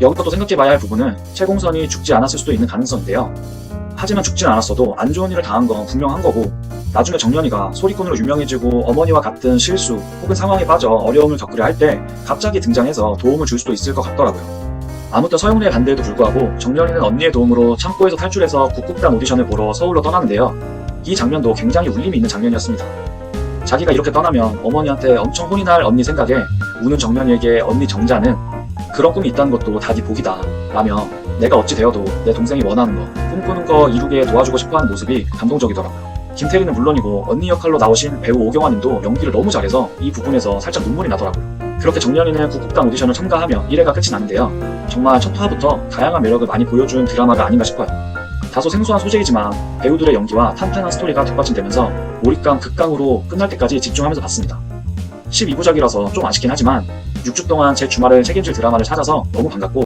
여기서 또 생각해 봐야 할 부분은 최공선이 죽지 않았을 수도 있는 가능성인데요. 하지만 죽진 않았어도 안 좋은 일을 당한 건 분명한 거고 나중에 정연이가 소리꾼으로 유명해지고 어머니와 같은 실수 혹은 상황에 빠져 어려움을 겪으려 할 때 갑자기 등장해서 도움을 줄 수도 있을 것 같더라고요. 아무튼 서영래의 반대에도 불구하고 정연이는 언니의 도움으로 창고에서 탈출해서 국국단 오디션을 보러 서울로 떠나는데요. 이 장면도 굉장히 울림이 있는 장면이었습니다. 자기가 이렇게 떠나면 어머니한테 엄청 혼이 날 언니 생각에 우는 정연이에게 언니 정자는 그런 꿈이 있다는 것도 다 네 복이다 라며 내가 어찌 되어도 내 동생이 원하는 거 꿈꾸는 거 이루게 도와주고 싶어하는 모습이 감동적이더라고요. 김태리는 물론이고 언니 역할로 나오신 배우 오경환님도 연기를 너무 잘해서 이 부분에서 살짝 눈물이 나더라고요. 그렇게 정연이는 국국단 오디션을 참가하며 1회가 끝이 났는데요. 정말 첫 화부터 다양한 매력을 많이 보여준 드라마가 아닌가 싶어요. 다소 생소한 소재이지만 배우들의 연기와 탄탄한 스토리가 뒷받침되면서 몰입감 극강으로 끝날 때까지 집중하면서 봤습니다. 12부작이라서 좀 아쉽긴 하지만 6주 동안 제 주말을 책임질 드라마를 찾아서 너무 반갑고